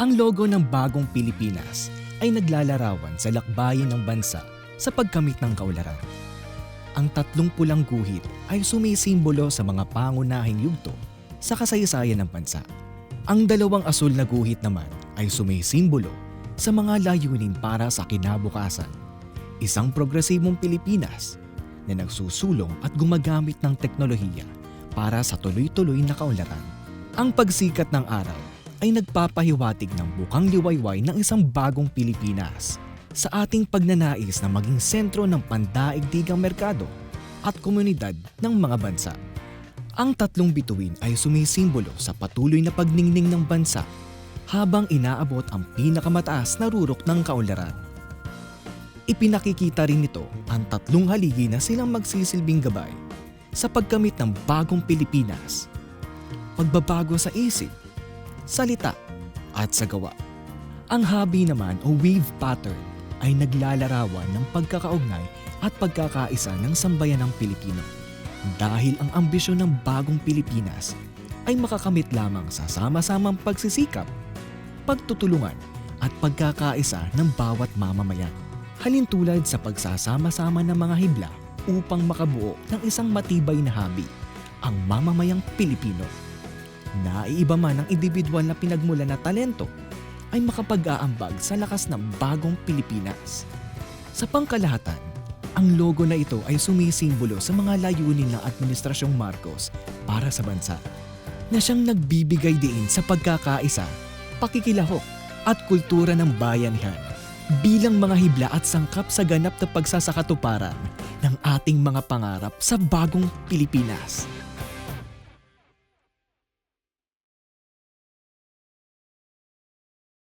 Ang logo ng bagong Pilipinas ay naglalarawan sa lakbayin ng bansa sa pagkamit ng kaularan. Ang tatlong pulang guhit ay sumisimbolo sa mga pangunahing yugto sa kasaysayan ng bansa. Ang dalawang asul na guhit naman ay sumisimbolo sa mga layunin para sa kinabukasan. Isang progresibong Pilipinas na nagsusulong at gumagamit ng teknolohiya para sa tuloy-tuloy na kaunlaran. Ang pagsikat ng araw ay nagpapahiwatig ng bukang liwayway ng isang bagong Pilipinas sa ating pagnanais na maging sentro ng pandaigdigang merkado at komunidad ng mga bansa. Ang tatlong bituin ay sumisimbolo sa patuloy na pagningning ng bansa habang inaabot ang pinakamataas na rurok ng kaunlaran. Ipinakikita rin nito ang tatlong haligi na silang magsisilbing gabay sa pagkamit ng bagong Pilipinas. Pagbabago sa isip, salita, at sa gawa. Ang habi naman o wave pattern ay naglalarawan ng pagkakaugnay at pagkakaisa ng sambayan ng Pilipino. Dahil ang ambisyon ng bagong Pilipinas ay makakamit lamang sa sama-samang pagsisikap, pagtutulungan at pagkakaisa ng bawat mamamayan. Halintulad sa pagsasama-sama ng mga hibla upang makabuo ng isang matibay na habi, ang mamamayang Pilipino. Naiiba man ang individual na pinagmula na talento ay makapag-aambag sa lakas ng bagong Pilipinas. Sa pangkalahatan, ang logo na ito ay sumisimbolo sa mga layunin ng Administrasyong Marcos para sa bansa na siyang nagbibigay diin sa pagkakaisa, pakikilahok at kultura ng bayanihan bilang mga hibla at sangkap sa ganap na pagsasakatuparan ng ating mga pangarap sa bagong Pilipinas.